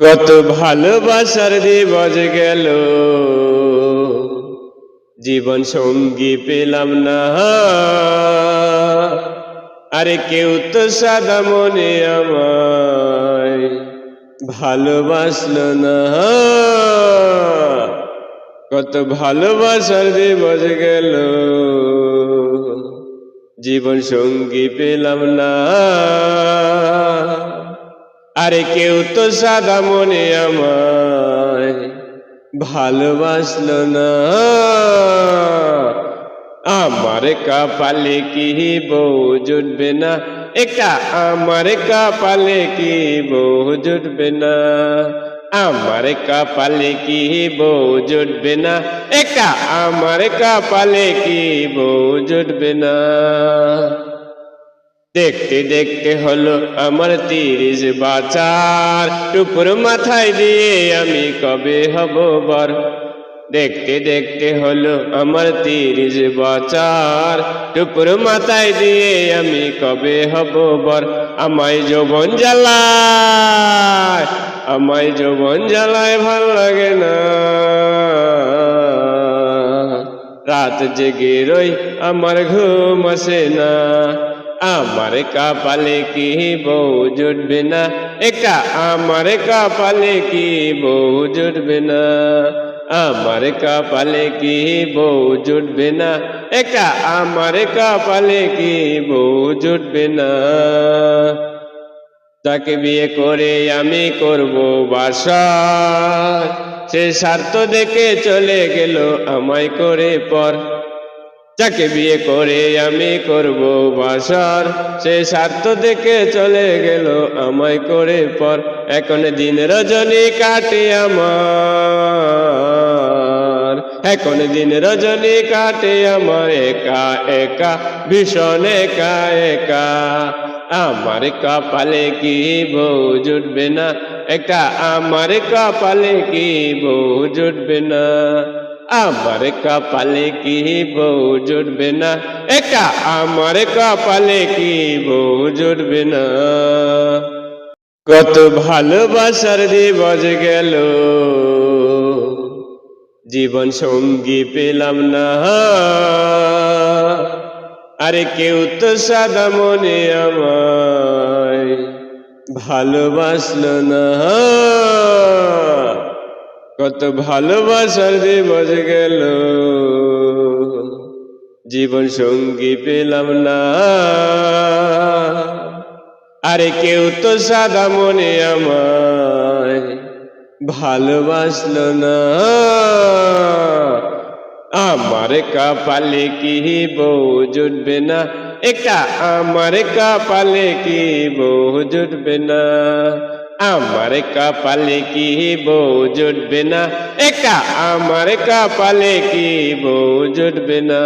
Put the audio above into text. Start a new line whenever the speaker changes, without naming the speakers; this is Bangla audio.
কত ভালোবাসার দিবস গেল। জীবন সঙ্গী পেলাম না। আরে কেউ তো সাদা মনে আমায় ভালোবাসলো না। কত ভালোবাসার দিবস গেল। জীবন সঙ্গী পেলাম না। আরে কেউ তো সাদা মনে আমায় ভালোবাসলো না। আমার কপালে কি বউ জুটবে না? একটা আমার কপালে কি বউ জুটবে না? আমার কপালে কি বউ জুটবে না? একটা আমার কপালে কি বউ জুটবে না? দেখতে দেখতে হলো আমার তিরিশ বাচার টুপুর মাথায় দিয়ে আমি কবে হব বর? দেখতে দেখতে হলো আমার তিরিশ বছর। টুপুর মাথায় দিয়ে আমি কবে হব বর? আমায় যৌবন জ্বালায়, আমায় যৌবন জ্বালায় ভালো লাগে না। রাত জেগে রই, আমার ঘুম আসে না। আমার কপালে কি বউ জুটবে না? একা আমার কপালে কি বউ জুটবে না? আমার কপালে কি বউ জুটবে না? একা আমার কপালে কি বউ জুটবে না? তাকে বিয়ে করে আমি করব বাসা সে স্বার্থ দেখে চলে গেল আমায় করে পর। যাকে বিয়ে করে আমি করব বাসর সে স্বার্থ দেখে চলে গেল আমায় করে পর। এখন দিন রজনী কাটে আমার, এখন দিন রজনী কাটে আমার, একা একা, ভীষণ একা একা। আমার কপালে কি বউ জুটবে না? একটা আমার কপালে কি বউ জুটবে না? আমার কপালে কি বউ জুটবে না? একা আমার কপালে কি বউ জুটবে না? কত ভালোবাসার দিবস গেল। জীবন সঙ্গী পেলাম না। আরে কেউ তো সাদা মনে আমায় ভালোবাসলো না। কত ভালোবাসার দিবস গেল। জীবন সঙ্গী পেলাম না। আরে কেউ তো সাদা মনে আমায় ভালোবাসলো না। আমার কপালে কি বউ জুটবে না? একটা আমার কপালে কি বউ জুটবে না? আমার কপালে কি বউ জুটবে না একটা আমার কপালে কি বউ জুটবে না